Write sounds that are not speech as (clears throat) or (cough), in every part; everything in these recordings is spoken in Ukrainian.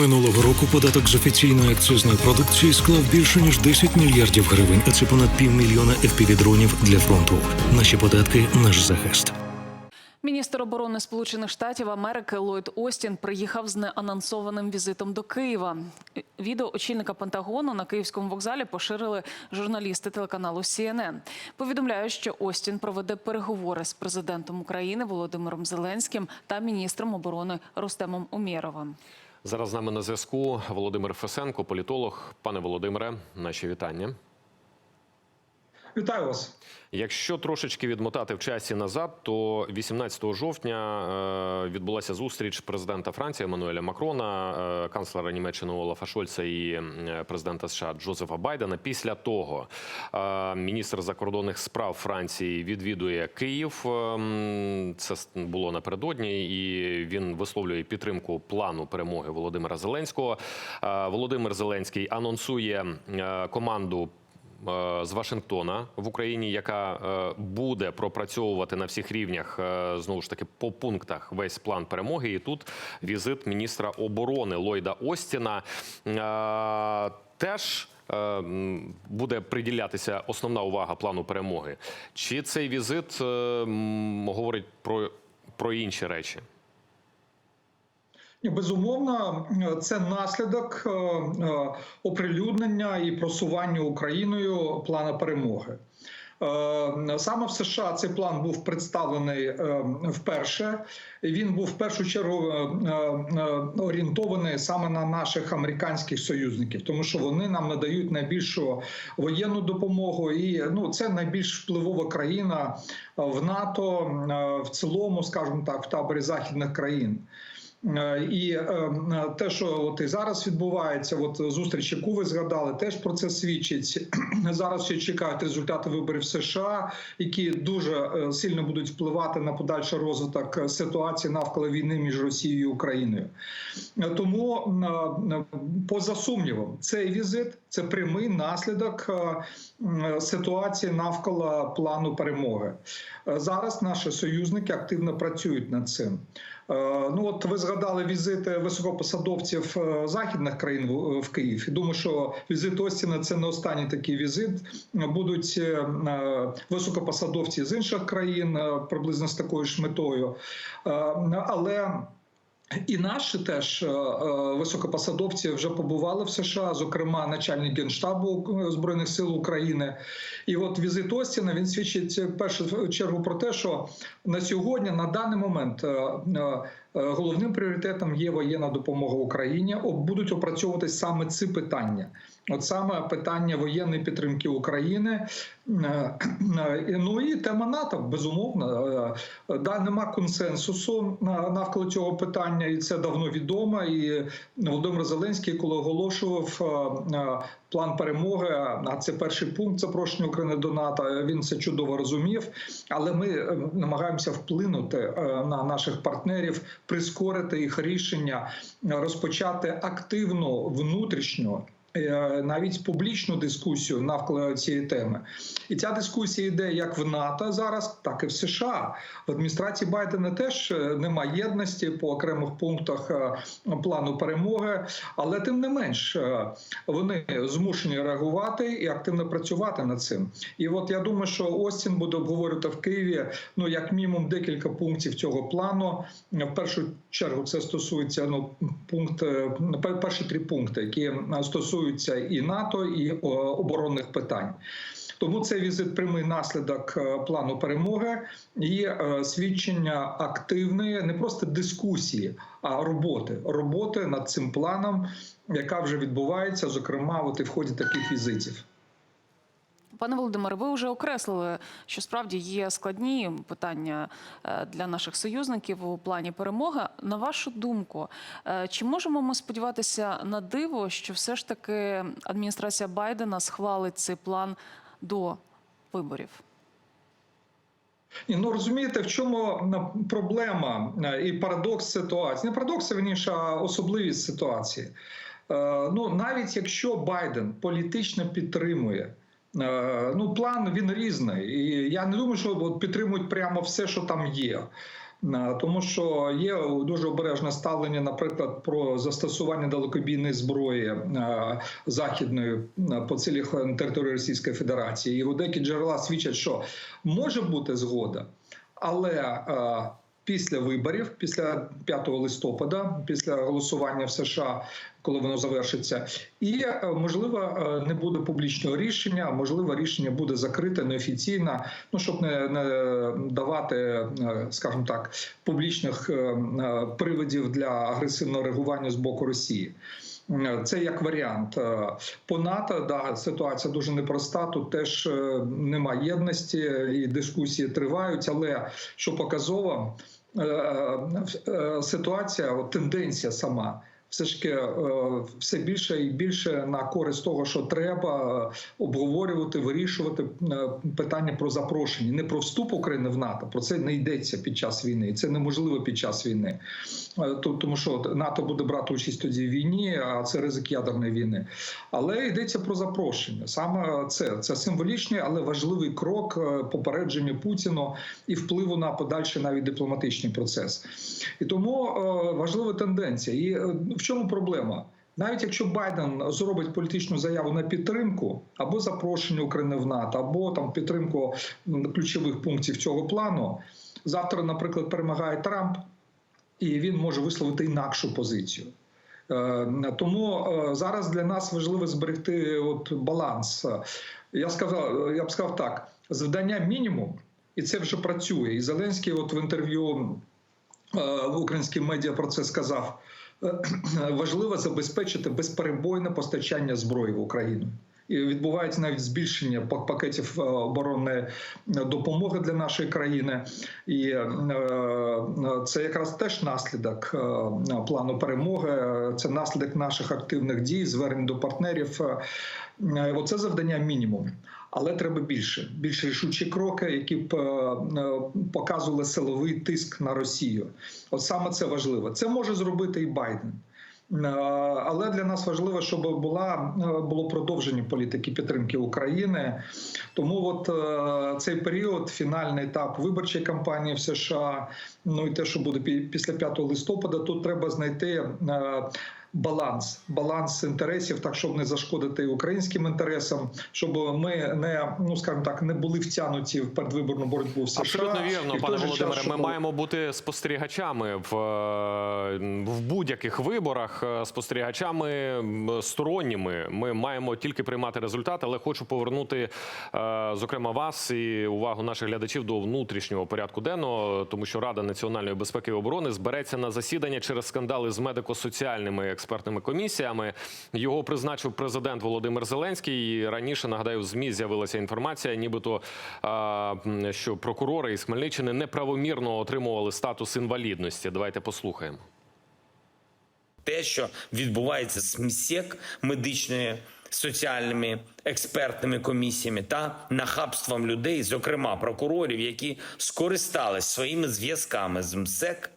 Минулого року податок з офіційної акцизної продукції склав більше ніж 10 мільярдів гривень, а це понад півмільйона FPV-дронів для фронту. Наші податки наш захист. Міністр оборони Сполучених Штатів Америки Ллойд Остін приїхав з неанонсованим візитом до Києва. Відео очільника Пентагону на київському вокзалі поширили журналісти телеканалу CNN. Повідомляють, що Остін проведе переговори з президентом України Володимиром Зеленським та міністром оборони Рустемом Умєровим. Зараз з нами на зв'язку Володимир Фесенко, політолог. Пане Володимире, наші вітання. Вітаю вас. Якщо трошечки відмотати в часі назад, то 18 жовтня е, відбулася зустріч президента Франції Еммануеля Макрона, е, канцлера Німеччини Олафа Шольца і президента США Джозефа Байдена. Після того е, міністр закордонних справ Франції відвідує Київ. Це було напередодні, і він висловлює підтримку плану перемоги Володимира Зеленського. Володимир Зеленський анонсує команду з Вашингтона в Україні, яка е, буде пропрацьовувати на всіх рівнях е, знову ж таки по пунктах весь план перемоги. І тут візит міністра оборони Ллойда Остіна. Е, Теж е, буде приділятися основна увага плану перемоги. Чи цей візит е, говорить про, про інші речі? Безумовно, це наслідок е, е, оприлюднення і просування Україною плану перемоги. Е, Саме в США цей план був представлений вперше. Він був в першу чергу орієнтований саме на наших американських союзників, тому що вони нам надають найбільшу воєнну допомогу, і ну це найбільш впливова країна в НАТО в цілому, скажімо так, в таборі західних країн. Е, І е, те, що от і зараз відбувається, от зустріч, яку ви згадали, теж про це свідчить. (clears throat) Зараз ще чекають результати виборів США, які дуже е, сильно будуть впливати на подальший розвиток е, ситуації навколо війни між Росією і Україною. Е, Тому е, е, поза сумнівом, цей візит це прямий наслідок е, ситуації навколо плану перемоги. Е, Зараз наші союзники активно працюють над цим. Е, Ну от ви згадали візити високопосадовців західних країн в- Київ. Думаю, що візит Остіна це не останній такий візит. Будуть високопосадовці з інших країн приблизно з такою ж метою. Але і наші теж е, е, високопосадовці вже побували в США, зокрема начальник генштабу е, збройних сил України. І от візит Остіна він свідчить в першу чергу про те, що на сьогодні, на даний момент, е, е, головним пріоритетом є воєнна допомога Україні. Будуть опрацьовуватись саме ці питання. От саме питання воєнної підтримки України. Е, Ну і тема НАТО, безумовно. Е, Да, нема консенсусу на- навколо цього питання, і це давно відомо. І Володимир Зеленський, коли оголошував е, план перемоги, а це перший пункт запрошення України до НАТО. Він це чудово розумів. Але ми намагаємося вплинути на наших партнерів, прискорити їх рішення, розпочати активну внутрішню. Е, Навіть публічну дискусію навколо цієї теми, і ця дискусія йде як в НАТО зараз, так і в США. В адміністрації Байдена теж е, немає єдності по окремих пунктах е, плану перемоги, але тим не менш вони змушені реагувати і активно працювати над цим. І от я думаю, що Остін буде обговорювати в Києві ну як мінімум декілька пунктів цього плану. В першу чергу це стосується ну пункт е, пер- перші три пункти, які е, стосуються і НАТО, і оборонних питань. Тому це візит прямий наслідок е, плану перемоги і е, свідчення активної не просто дискусії, а роботи роботи над цим планом, яка вже відбувається, зокрема, от і в ході таких візитів. Пане Володимире, ви вже окреслили, що справді є складні питання е, для наших союзників у плані перемоги. На вашу думку, е, чи можемо ми сподіватися на диво, що все ж таки адміністрація Байдена схвалить цей план до виборів? Ну розумієте, в чому проблема е, і парадокс ситуації? Не парадокс, а вірніше, а особливість ситуації. Ну навіть якщо Байден політично підтримує. Е, Ну, план він різний, і я не думаю, що підтримують прямо все, що там є. Е, Тому що є дуже обережне ставлення, наприклад, про застосування далекобійної зброї е, західної по цілях території Російської Федерації. І деякі джерела свідчать, що може бути згода, але після виборів, після 5 листопада, після голосування в США, коли воно завершиться, і е, можливо е, не буде публічного рішення, можливо, рішення буде закрите неофіційно, ну щоб не, не давати, е, скажімо так, публічних приводів для агресивного реагування з боку Росії. Це як варіант по НАТО. Да, ситуація дуже непроста. Тут теж немає єдності, і дискусії тривають. Але що показово, ситуація, тенденція сама. Все ж таки е, все більше і більше на користь того, що треба е, обговорювати, вирішувати е, питання про запрошення, не про вступ України в НАТО. Про це не йдеться під час війни. Це неможливо під час війни, тому що НАТО буде брати участь тоді в війні, а це ризик ядерної війни. Але йдеться про запрошення. Саме це це символічний, але важливий крок попередження Путіну і впливу на подальший навіть дипломатичний процес. І тому важлива тенденція. І в чому проблема? Навіть якщо Байден зробить політичну заяву на підтримку або запрошення України в НАТО, або там підтримку ключових пунктів цього плану, завтра, наприклад, перемагає Трамп, і він може висловити інакшу позицію. Е, Тому е, зараз для нас важливо зберегти от баланс. Я сказав, я б сказав так: завдання мінімум, і це вже працює. І Зеленський, от в інтерв'ю е, в українським медіа про це сказав. (clears throat) Важливо забезпечити безперебойне постачання зброї в Україну. І відбувається навіть збільшення пакетів е, оборонної допомоги для нашої країни, і е, це якраз теж наслідок е, плану перемоги. Це наслідок наших активних дій, звернень до партнерів. Оце завдання мінімум. Але треба більше, більш рішучі кроки, які б е, е, показували силовий тиск на Росію. От саме це важливо. Це може зробити і Байден. Е, Але для нас важливо, щоб була було продовження політики підтримки України. Тому от цей період, фінальний етап виборчої кампанії в США, ну і те, що буде пі- після 5 листопада, тут треба знайти. Баланс, баланс інтересів, так щоб не зашкодити українським інтересам, щоб ми не ну скажімо так, не були втягнуті в передвиборну боротьбу в США. Абсолютно вірно, пане же час, Володимире. Ми щоб- маємо бути спостерігачами в, е, в будь-яких виборах, е, спостерігачами сторонніми. Ми маємо тільки приймати результат, але хочу повернути, е, зокрема, вас і увагу наших глядачів до внутрішнього порядку денного, тому що Рада національної безпеки і оборони збереться на засідання через скандали з медико-соціальними експертними комісіями. Його призначив президент Володимир Зеленський. І раніше нагадаю, в змі з'явилася інформація, нібито що прокурори із Хмельниччини неправомірно отримували статус інвалідності. Давайте послухаємо. те, що відбувається з МСЕК медичною соціальними експертними комісіями та нахабством людей, зокрема прокурорів, які скористались своїми зв'язками з МСЕК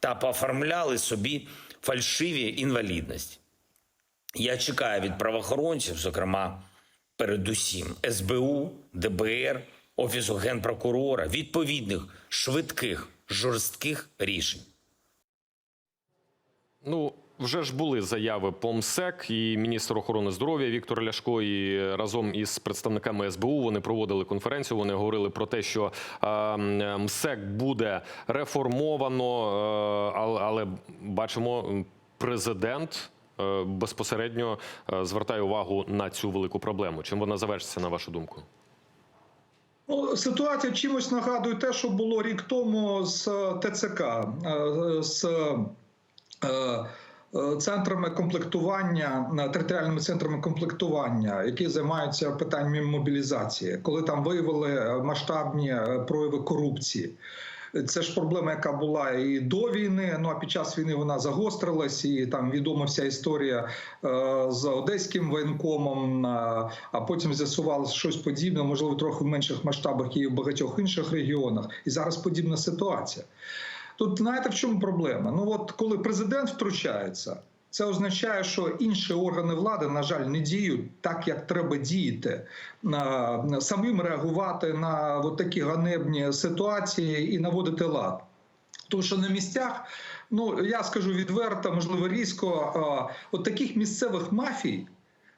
та пооформляли собі фальшиві інвалідності. Я чекаю від правоохоронців, зокрема, передусім СБУ, ДБР, Офісу генпрокурора, відповідних швидких жорстких рішень. Вже ж були заяви по МСЕК і міністр охорони здоров'я Віктор Ляшко і разом із представниками СБУ вони проводили конференцію. Вони говорили про те, що МСЕК буде реформовано, е, але, бачимо, президент е, безпосередньо е, звертає увагу на цю велику проблему. Чим вона завершиться, на вашу думку? Ну, ситуація чимось нагадує те, що було рік тому з ТЦК, з е, центрами комплектування, е, територіальними центрами комплектування, які займаються питаннями мобілізації, коли там виявили е, масштабні е, прояви корупції. Це ж проблема, яка була і до війни. Ну а під час війни вона загострилась, і там відома вся історія е, з одеським воєнкомом. е, а потім з'ясувалося щось подібне, можливо, трохи в менших масштабах і в багатьох інших регіонах. І зараз подібна ситуація. Тут знаєте, в чому проблема? Ну от коли президент втручається. Це означає, що інші органи влади, на жаль, не діють так, як треба діяти, самим реагувати на от такі ганебні ситуації і наводити лад. Тому що на місцях, ну я скажу відверто, можливо, різко, от таких місцевих мафій.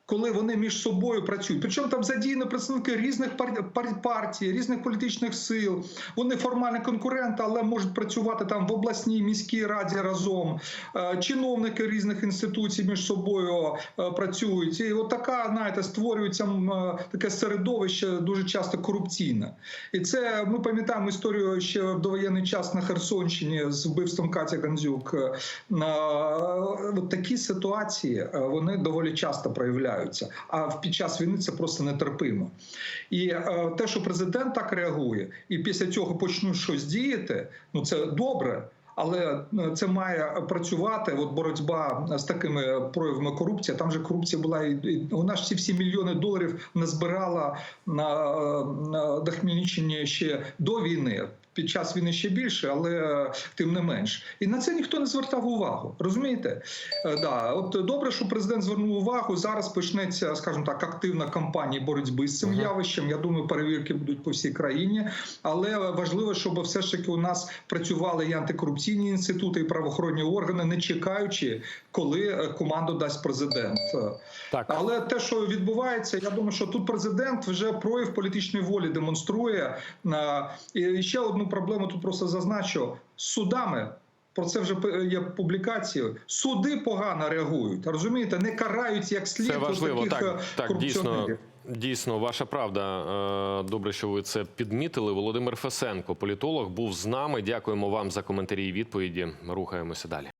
Коли вони між собою працюють, причому там задіяні представники різних пар- пар- партій, різних політичних сил. Вони формальні конкуренти, але можуть працювати там в обласній міській раді разом. Е, Чиновники різних інституцій між собою е, працюють. І от така, знаєте, створюється е, таке середовище дуже часто корупційне. І це ми пам'ятаємо історію ще в довоєнний час на Херсонщині з вбивством Каті Гандзюк. От такі ситуації вони доволі часто проявляються. А під час війни це просто нетерпимо. І е, те, що президент так реагує, і після цього почнуть щось діяти, ну це добре. Але е, це має працювати. От боротьба з такими проявами корупції. Там же корупція була і вона ж ці всі мільйони доларів назбирала на, на до Хмельниччині ще до війни. Під час війни ще більше, але е, тим не менш. І на це ніхто не звертав увагу. Розумієте? Е, Да, от добре, що президент звернув увагу. Зараз почнеться, скажімо так, активна кампанія боротьби з цим явищем. Я думаю, перевірки будуть по всій країні. Але важливо, щоб все ж таки у нас працювали і антикорупційні інститути, і правоохоронні органи, не чекаючи, коли е, команду дасть президент. Так. Але те, що відбувається, я думаю, що тут президент вже прояв політичної волі демонструє. І ще одну проблему тут просто зазначу з судами. Про це вже є публікацією. Суди погано реагують. Розумієте, не карають як слід Це важливо. таких Так, е, так дійсно, дійсно, ваша правда. Е, Добре, що ви це підмітили. Володимир Фесенко, політолог, був з нами. Дякуємо вам за коментарі і відповіді. Рухаємося далі.